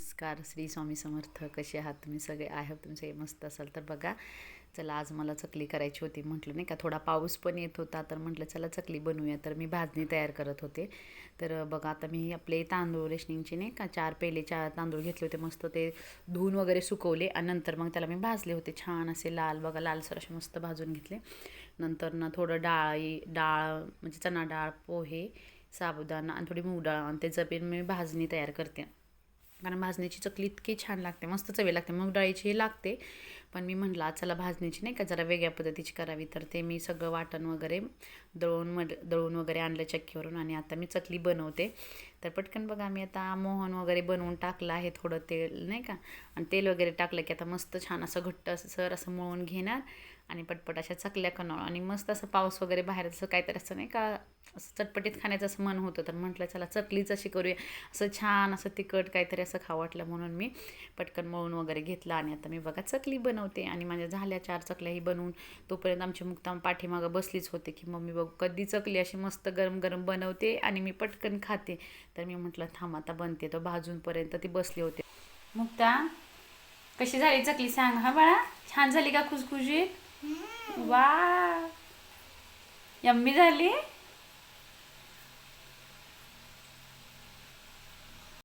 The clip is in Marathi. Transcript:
नमस्कार. श्री स्वामी समर्थ. कसे आहात तुम्ही? सगळे आहात तुमचे? तुम्ही मस्त असाल तर बघा. चला आज मला चकली करायची होती. म्हटलं नाही का थोडा पाऊस पण येत होता. तर म्हटलं चला चकली बनवूया. तर मी भाजणी तयार करत होते. तर बघा आता मी आपले तांदूळ रेशनिंगचे नाही का चार पेले चार तांदूळ घेतले होते. मस्त ते धुवून वगैरे सुकवले. आणि नंतर मग त्याला मी भाजले होते. छान असे लाल बघा लालसर असे मस्त भाजून घेतले. नंतर ना थोडं डाळी डाळ म्हणजे चणा डाळ पोहे साबुदाणा आणि थोडी मूग डाळ आणि त्याचं पण मी भाजणी तयार करते. कारण भाजण्याची चकली इतकी छान लागते मस्त चवी लागते. मग डाळीची लागते. पण मी म्हटलं आज चला भाजण्याची नाही का जरा वेगळ्या पद्धतीची करावी. तर ते मी सगळं वाटण वगैरे दळून मड दळून वगैरे आणलं चक्कीवरून आणि आता मी चकली बनवते. तर पटकन बघा मी आता मोहन वगैरे बनवून टाकलं आहे थोडं तेल नाही का? आणि तेल वगैरे टाकलं की आता मस्त छान असं घट्ट असं सर असं मळून घेणार आणि पटपट अशा चकल्या कनळ आणि मस्त असं पाऊस वगैरे बाहेर असं काहीतरी असं नाही का असं चटपटीत खाण्याचं असं मन होतं तर म्हटलं चला चकलीच अशी करूया. असं छान असं तिखट काहीतरी असं खावं वाटलं म्हणून मी पटकन मळून वगैरे घेतलं आणि आता मी बघा चकली बनवते आणि माझ्या झाल्या चार चकल्याही बनवून तोपर्यंत आमची मुक्ताम पाठीमागं बसलीच होते की मम्मी बघू कधी चकली अशी मस्त गरम गरम बनवते आणि मी पटकन खाते. तर मी म्हटलं थांब आता बनते. तर भाजूनपर्यंत ती बसली होते. मुक्ता कशी झाली चकली सांग हा बाळा? छान झाली का खुसखुशीत? वा यम्मी झाली?